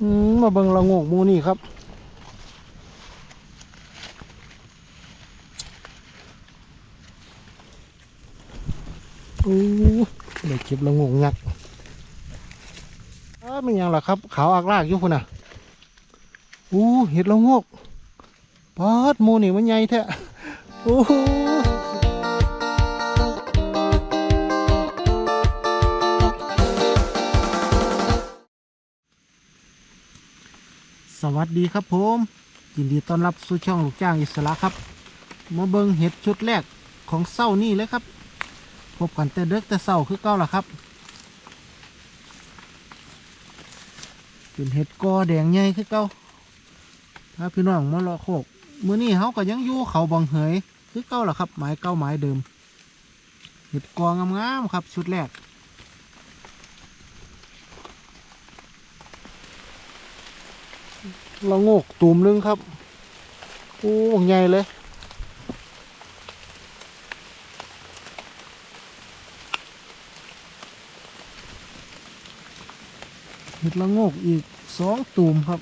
มาเบิ่งละโงกมูนี่ครับ อู้ได้เก็บละโงกงักเอ้าเป็นยังล่ะครับ ขาวอักลากอยู่พุ่นน่ะ อู้เห็ดละโงกปอดมูนี่มันใหญ่แท้โอ้ สวัสดีครับผมยินดีต้อนรับสู่ช่องลูกจ้างอิสระครับมาเบิงเห็ดชุดแรกของเศร้านี่เลยครับ พบกันแต่เด็กแต่เศร้าคือเก้าล่ะครับ เป็นเห็ดกอแดงใหญ่คือเก้าถ้าพี่น้องมารอโคกมื้อนี้เขาก็ยังอยู่เขาบังเหยคือเก้าล่ะครับไม้เก้าไม้เดิม เห็ดกองามๆครับ ชุดแรก ละงกตูมหนึงครับโอ้ใหญ่เลยเห็ดละงกอีกสองตูมครับ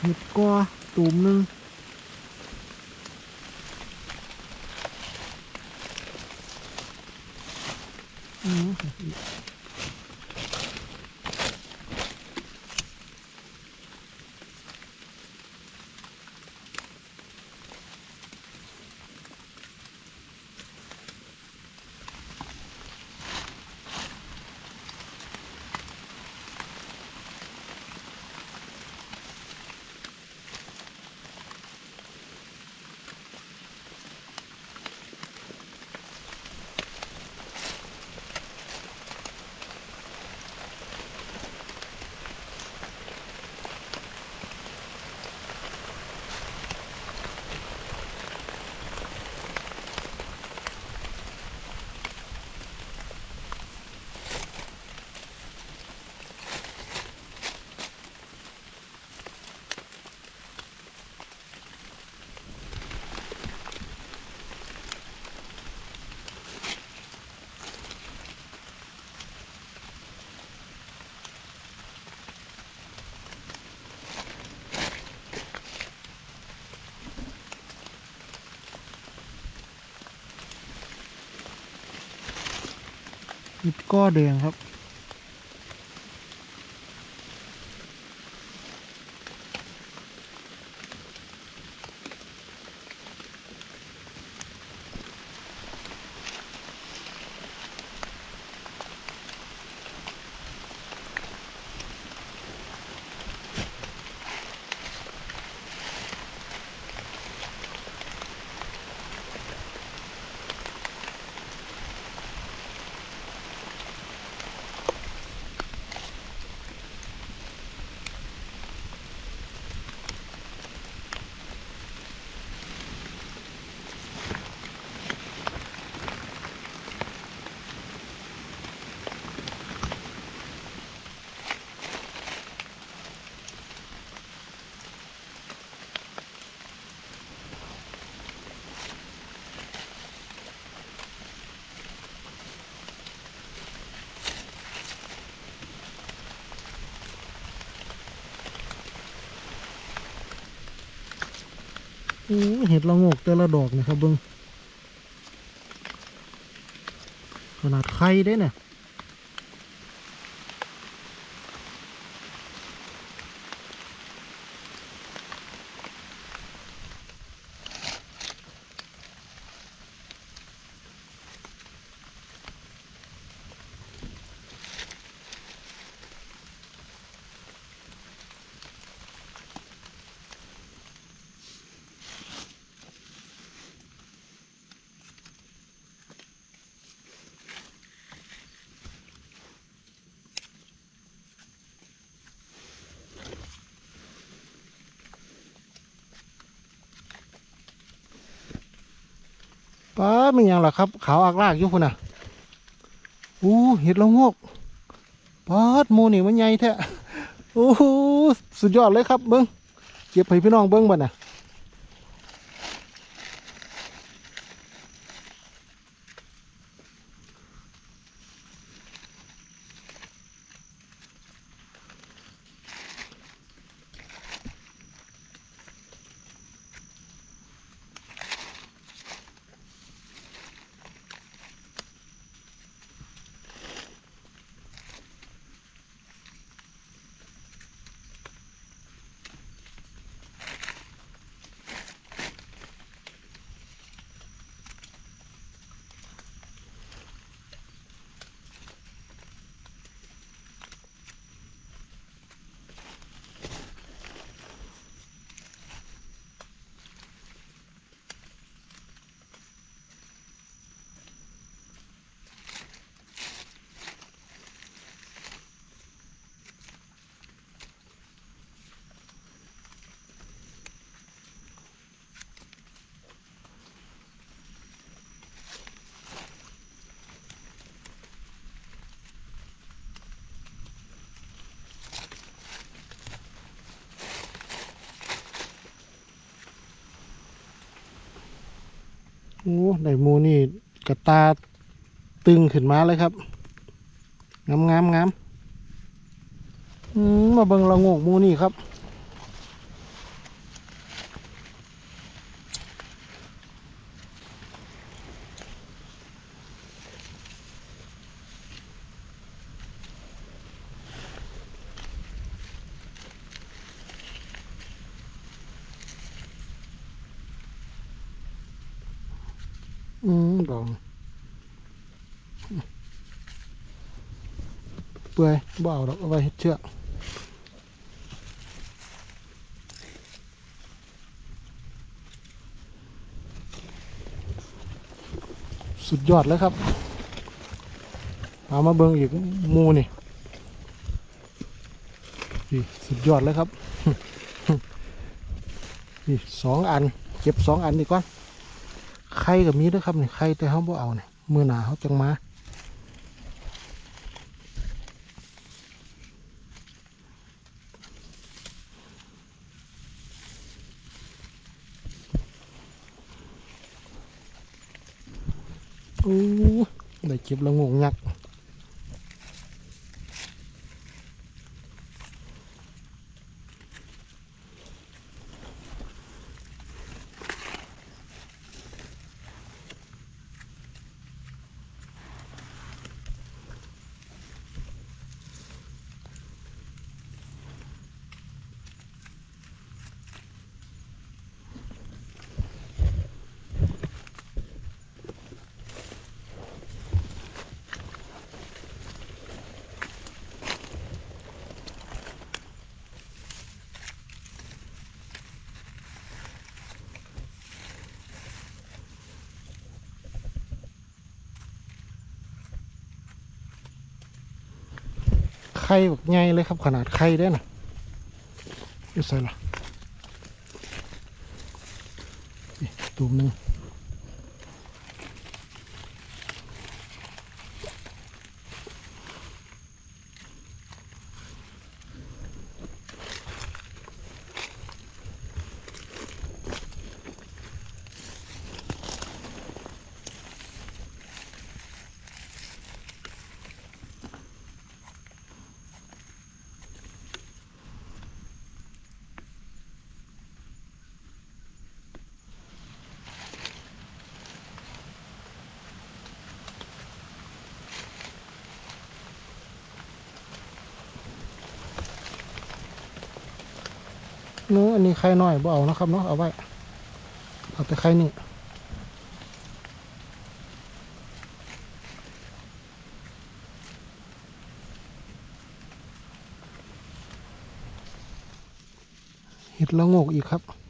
เห็ดกอตูมหนึ่ง เห็ดกอแดงครับ อู้เห็ดละงกแต่ละดอกนะครับเบิ้งขนาดไข่ได้เนี่ย ป้ามันยังล่ะครับ ขาวอักลากอยู่พุ่นน่ะอู้เห็ดละงกป้าดมูนี่มันใหญ่แท้โอ้โหสุดยอดเลยครับเบิ้งเก็บให้พี่น้องเบิ้งบ่น่ะ โอ้ได้มูนี่กระตาตึงขึ้นมาเลยครับ งามงามงามอืมมาเบิ่งละงกมูนี่ครับ อืมดองเปื่อยบ่เอาดอกเอาไว้เฮ็ดเชือกสุดยอดเลยครับเอามาเบิ่งอีกมูนี่นี่สุดยอดเลยครับนี่สองอัน เก็บสองอันดีกว่า ไข่กับมีด้วยครับนี่ไข่แต่เขาบ่เอาเนี่ยมือหนาเขาจังมาอู้ได้เก็บละงงยักษ์ ไข่แบบใหญ่เลยครับขนาดไข่ได้อนะอยู่ใส่ละนี่ตูมหนึ่ง เนื้ออันนี้ไข่น้อยบ่เอานะครับเนาะเอาไว้เอาแต่ไข่นี่เห็ดละงกอีกครับ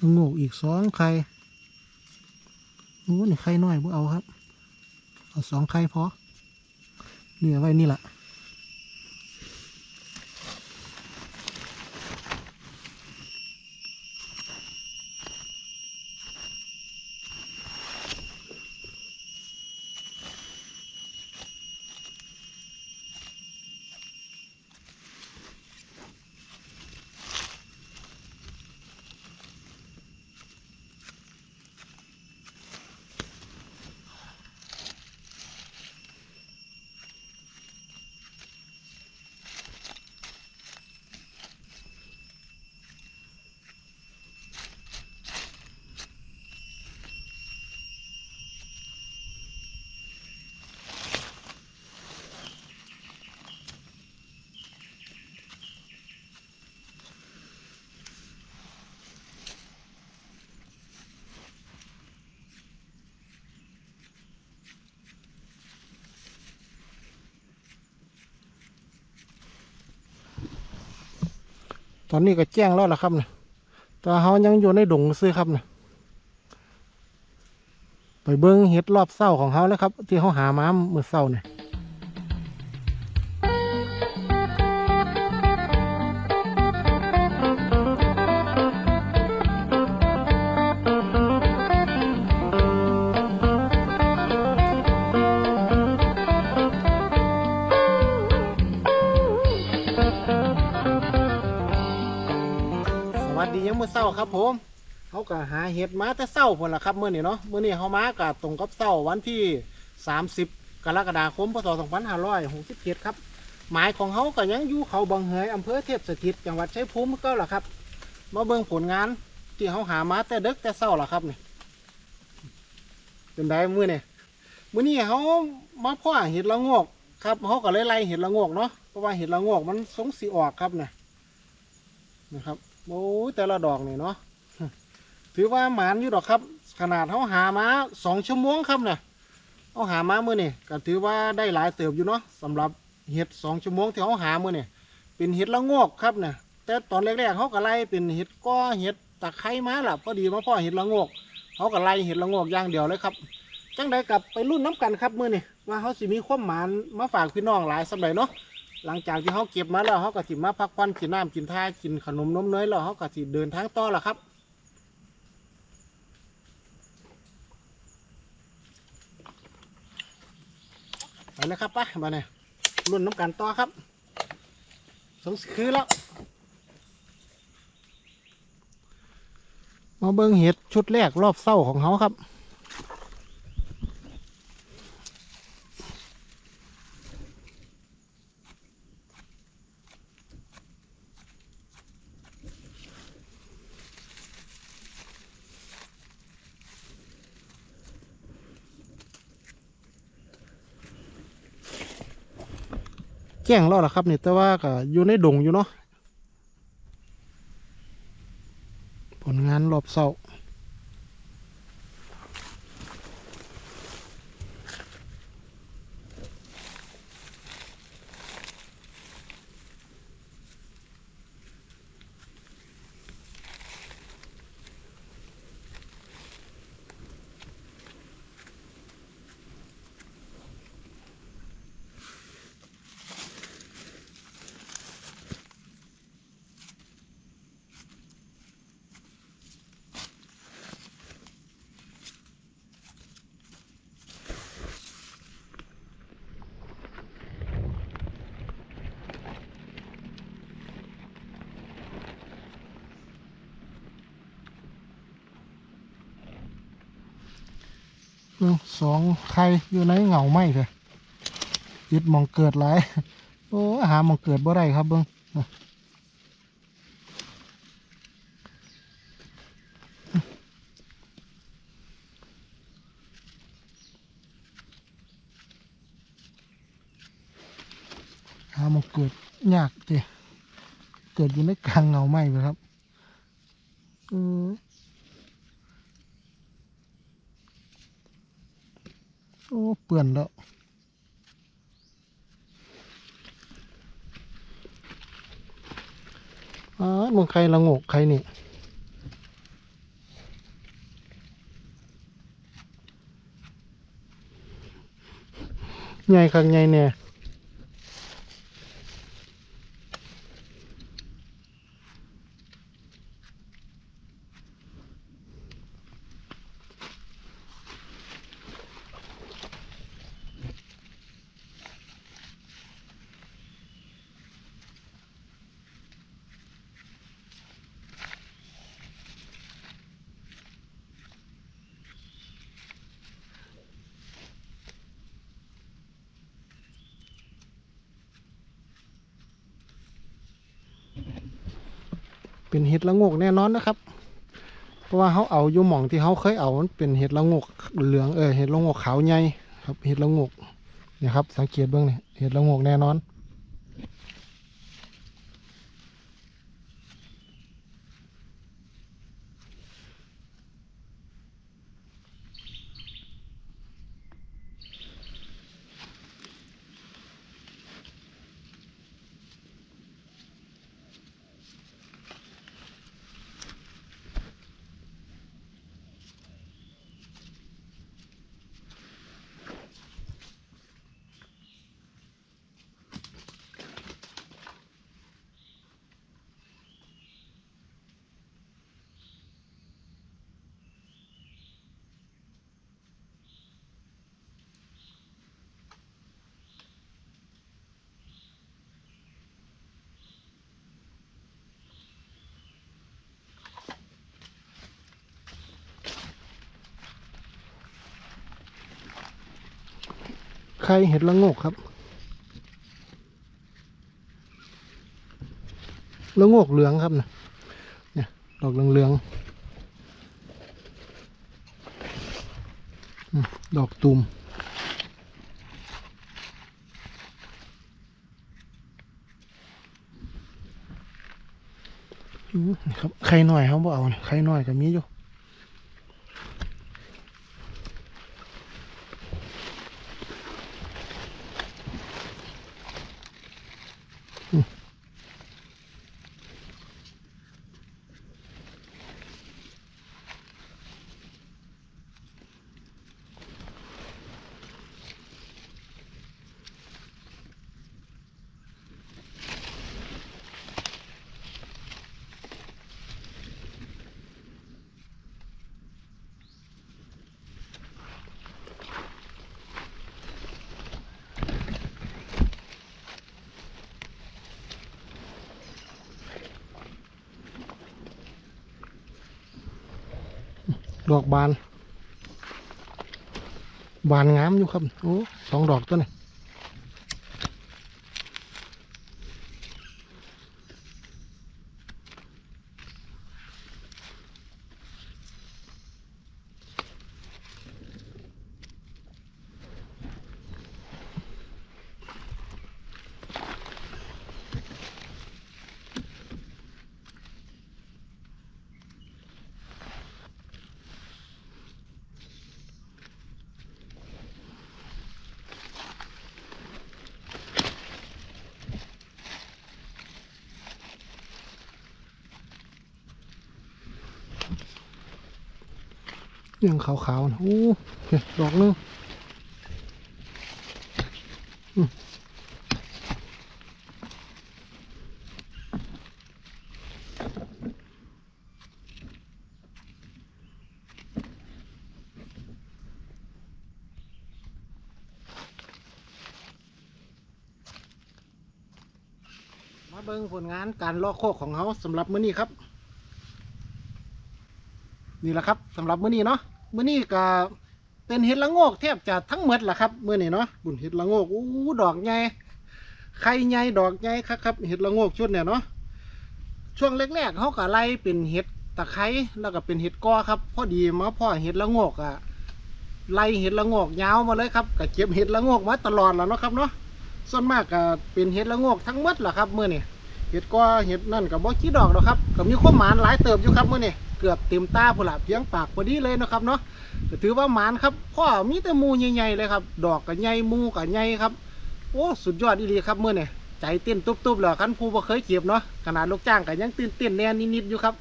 ละโงกอีกสองไข่โอ้นี่ไข่น้อยบ่เอาครับ เอาสองไข่พอเนี่ยไว้นี่แหละ ตอนนี้ก็แจ้งแล้วล่ะครับนะแต่เขายังอยู่ในดงซื้อครับนะไปเบิ้งเห็ดรอบเศร้าของเขาแล้วครับ ที่เขาหามาเมื่อเศร้าเนี่ย ครับผมเขาก็หาเห็ดมาแต่เศร้าพนละครับเมื่อนี้เนาะเมื่อนี้เขามาก็ตรงกับเศร้าวันที่ 30 กรกฎาคมพศ2567ครับ หมายของเขาก็ยังอยู่เขาบางเหยอำเภอเทพสถิตจังหวัดชัยภูมิก็ล่ะครับ มาเบิ่งผลงานที่เขาหามาแต่เด็กแต่เศร้าล่ะครับนี่เป็นไดมื้อนี่มื้อนี้เขามาพ่อเห็ดละโงกครับเขาก็เลยไล่เห็ดละโงกเนาะเพราะว่าเห็ดละโงกมันสงสีออกครับเนี่ยนะครับ โอ้ยแต่ละดอกนี่เนาะถือว่าหมานอยู่ดอกครับ ขนาดเขาหามาสองชั่วโมงครับเนี่ยเขาหามาเมื่อนี่ก็ถือว่าได้หลายเติบอยู่เนาะสำหรับเห็ดสองชั่วโมงที่เขาหาเมื่อนี่เป็นเห็ดละโงกครับเนี่ยแต่ตอนแรกๆเขาก็ไล่เป็นเห็ดก้อเห็ดตะไคร้มาล่ะพอดีมาพ่อเห็ดละโงกเขาก็ไล่เห็ดละโงกอย่างเดียวเลยครับจังใดกลับไปรุ่นน้ำกันครับมื่อนี่ว่าเขาสิมีความหมานมาฝากพี่น้องหลายสำหรับเนาะ หลังจากที่เขาเก็บมาแล้วเขาก็สิมาพักผ่อนกินน้ำกินท่ากินขนมนมเนยแล้วเขาก็สิเดินทางต่อละครับไปเลยครับป้ามาเนี่ยรุ่นน้ำกันต่อครับสงสคือแล้ว มาเบิ้งเห็ดชุดแรกรอบเศร้าของเขาครับ แจ้งแล้วล่ะครับนี่แต่ว่าก็อยู่ในดงอยู่เนาะผลงานรอบเศร้า งสองไข่อยู่ในเหงาไหมเถอะยึดมองเกิดหลายโอ้หามองเกิดบ่ได้ครับเบิ้งหามองเกิดยากเจเกิดอยู่ในกลางเหงาไหมเลยครับเออ โอ้เปื่อนแล้วอ๋อมึงใครละงกใครนี่ใหญ่คักใหญ่เนี่ย เป็นเห็ดละงกแน่นอนนะครับ เพราะว่าเขาเอาอยู่หม่องที่เขาเคยเอามันเป็นเห็ดละงกเหลืองเออเห็ดละงกขาวใหญ่ครับเห็ดละงกเนี่ยครับสังเกตเบื้องนี่เห็ดละงกแน่นอน ไข่เห็ดละงกครับ ละงกเหลืองครับนะเนี่ยดอกเหลืองๆอืมดอกตูมอืมนี่ครับไข่หน่อยเขาบ่เอาไข่หน่อยก็มีอยู่ ดอกบาน บานงามอยู่ครับ โอ้สองดอกตัวนี้ ยังขาวๆนะโอ้ยดอกหนึงมาเบิ่งผลงานการลอกโคกของเขาสำหรับมื้อนี้ครับ นี่แหละครับสำหรับมื้อนี้เนาะ มื้อนี้ก็เป็นเห็ดละโงกแทบจะทั้งหมดแหละครับมื้อนี้เนาะบุญเห็ดละโงกอู้ดอกใหญ่ไข่ใหญ่ดอกใหญ่ครับครับเห็ดละโงกชุดเนี่ยเนาะช่วงแรกๆเขาก็ไล่เป็นเห็ดตะไคร้แล้วก็เป็นเห็ดกอครับ พอดีมาพ่อเห็ดละโงกอะไล่เห็ดละโงกยาวมาเลยครับก็เก็บเห็ดละโงกมาตลอดแล้วเนาะครับเนาะส่วนมากก็เป็นเห็ดละโงกทั้งหมดแหละครับมื้อนี้เห็ดกอเห็ดนั่นกับบ่กี่ดอกหรอกครับก็มีความหมานหลายเติบอยู่ครับมื้อนี้ เกือบเต็มตาพุ่นละเพียงปากพอดีเลยนะครับเนาะก็ถือว่าหมานครับพ่อมีแต่มูใหญ่ๆเลยครับ ดอกกับใหญ่มูกับใหญ่ครับ โอ้สุดยอดอีหลีครับเมื่อเนี่ยใจเต้นตุบๆเลยคันผู้บ่เคยเก็บเนาะขนาดลูกจ้างก็ยังตื่นเต้นแน่นิดๆอยู่ครับ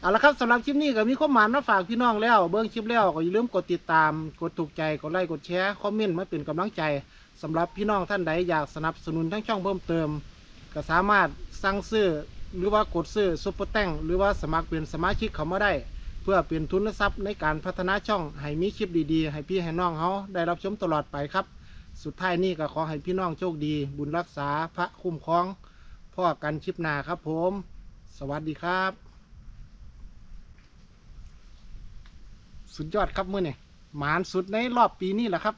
เอาละครับสำหรับคลิปนี้ก็มีข้อหมานมาฝากพี่น้องแล้ว เบิ้งคลิปแล้วก็อย่าลืมกดติดตาม กดถูกใจกดไลค์กดแชร์คอมเมนต์มาเป็นกำลังใจสำหรับพี่น้องท่านใดอยากสนับสนุนทั้งช่องเพิ่มเติม ก็สามารถสั่งซื้อ หรือว่ากดซื้อซุปเปอร์แตงหรือว่าสมัครเป็นสมาชิกเขามาได้ เพื่อเป็นทุนทรัพย์ในการพัฒนาช่องให้มีคลิปดีๆ ให้พี่ให้น้องเขาได้รับชมตลอดไปครับ สุดท้ายนี้ก็ขอให้พี่น้องโชคดี บุญรักษาพระคุ้มครองพ่อกันคลิปหน้าครับผม สวัสดีครับ สุดยอดครับเมื่อนี่หมานสุดในรอบปีนี้แหละครับ